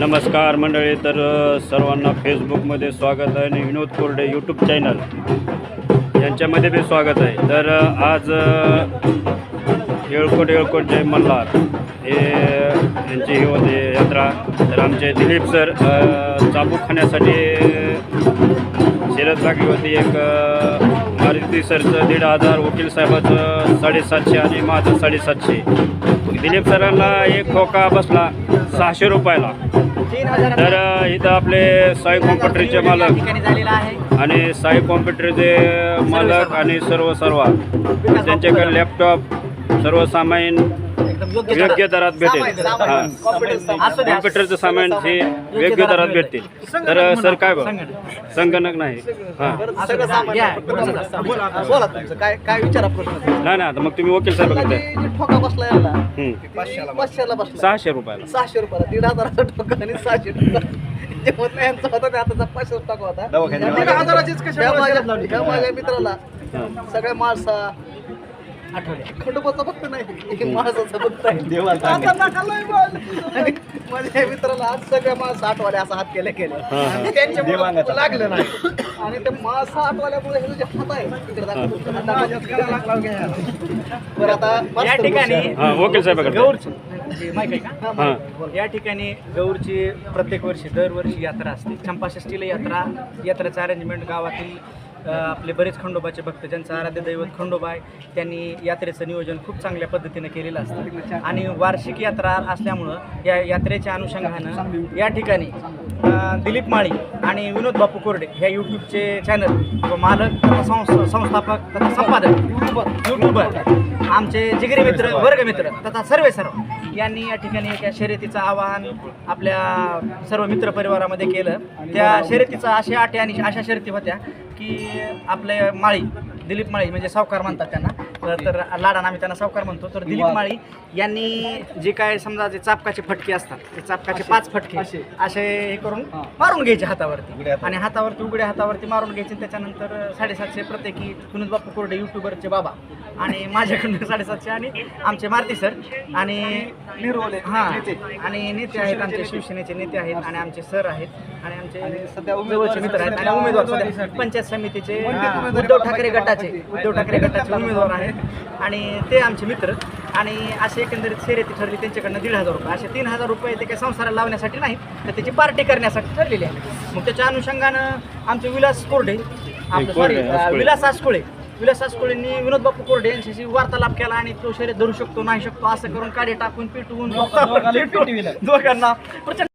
नमस्कार मंडळी तर सर्वांना फेसबुकमध्ये स्वागत आहे आणि विनोद कोरडे यूट्यूब चॅनल यांच्यामध्ये बी स्वागत आहे. तर आज येळकोट येळकोट जय मल्हार हे यांची ही होती यात्रा. तर आमचे दिलीप सर चाबूक खाण्यासाठी शिरत लागली होती एक अ, सरचं दीड हजार वकील साहेबाचं साडेसातशे आणि माझं साडेसातशे. दिलीप सरांना एक खोका बसला सहाशे रुपयाला. तर इथं आपले साई कॉम्प्युटरचे मालक आणि साई कॉम्प्युटरचे मालक आणि सर्व सर्व. त्यांच्याकडे लॅपटॉप सर्व एकदम योग्य दरात. भेटेल. हां. कॉम्प्युटरचं सामान. हे योग्य दरात भेटतील तर सर काय बघ? संगणक. नाही. हां. बोला तुमचं. काय काय विचारा प्रश्न? नाही नाही आता मग तुम्ही वकील साहेबाकडे जे ठोका बसला याला हं. पाचशेला बसला. सहाशे रुपयाला. सहाशे रुपयाला दीड हजाराचा ठोका आणि सहाशे रुपये जे म्हटलं यांचा होता ते आता पाचशे टाका होता. माझ्या मित्राला सगळ्या माणसा खंडोबाचा फक्त नाही. माणसाचा आहे. आणि माझ्या मित्राला आज सगळ्या माणसं आठवाले असं हात केले केले. त्यांच्यामुळे लागलं नाही. आणि ते आठवाल्यामुळे हे जे हात आहे. आता या ठिकाणी गौरची माहिती आहे का? या ठिकाणी गौरची प्रत्येक वर्षी दरवर्षी यात्रा असते. चंपाषष्टीला यात्रा यात्रेचं अरेंजमेंट गावातील आपले बरेच खंडोबाचे भक्त ज्यांचं आराध्य दैवत खंडोबा आहे त्यांनी यात्रेचं नियोजन खूप चांगल्या पद्धतीने केलेलं असतं. आणि वार्षिक यात्रा असल्यामुळं या यात्रेच्या अनुषंगानं या ठिकाणी दिलीप माळी आणि विनोद बापू कोरडे ह्या यूट्यूबचे चॅनल व मालक तथा संस्थापक तथा संपादक यूट्यूबर आमचे जिगरी मित्र वर्गमित्र तथा सर्वे सर्व यांनी या ठिकाणी एका शर्यतीचं आवाहन आपल्या सर्व मित्र परिवारामध्ये केलं. त्या शर्यतीचा अशा अटी आणि अशा शर्यती होत्या. की आपले माळी दिलीप माळी म्हणजे सावकार म्हणतात त्यांना. तर- तर लाडान आम्ही त्यांना सावकार म्हणतो. तर दिलीप माळी यांनी जे काय समजा जे चापकाचे फटके असतात ते चापकाचे पाच फटके असे. हे करून मारून घ्यायचे हातावरती. आणि हातावरती उघड्या हातावरती मारून घ्यायचे त्याच्यानंतर साडेसातशे प्रत्येकी विनोद बापू कोरडे युट्यूबरचे बाबा आणि माझ्याकडनं साडेसातशे आणि आमचे मारुती सर आणि हां. आणि नेते आहेत आमचे शिवसेनेचे नेते आहेत आणि आमचे सर आहेत. आणि आमचे सध्या जवळचे मित्र आहेत आणि उमेदवार सध्या पंचायत समितीचे उद्धव ठाकरे गटाचे उद्धव ठाकरे गटाचे उमेदवार आहेत. आणि ते आमचे मित्र. आणि असे एकंदरीत शर्यती ठरली त्यांच्याकडनं दीड हजार रुपये. असे तीन हजार रुपये ते काही संसाराला लावण्यासाठी नाहीत तर त्याची पार्टी करण्यासाठी ठरलेली आहे. मग त्याच्या अनुषंगानं आमचे विलास कोरडे आपलं सॉरी. विलास आसकोळे विलास आसकोळेंनी विनोद बापू कोरडे यांच्याशी वार्तालाप केला आणि तो शर्यत धरू शकतो नाही शकतो असं करून काढे टाकून पिटवून दोघांना प्रचंड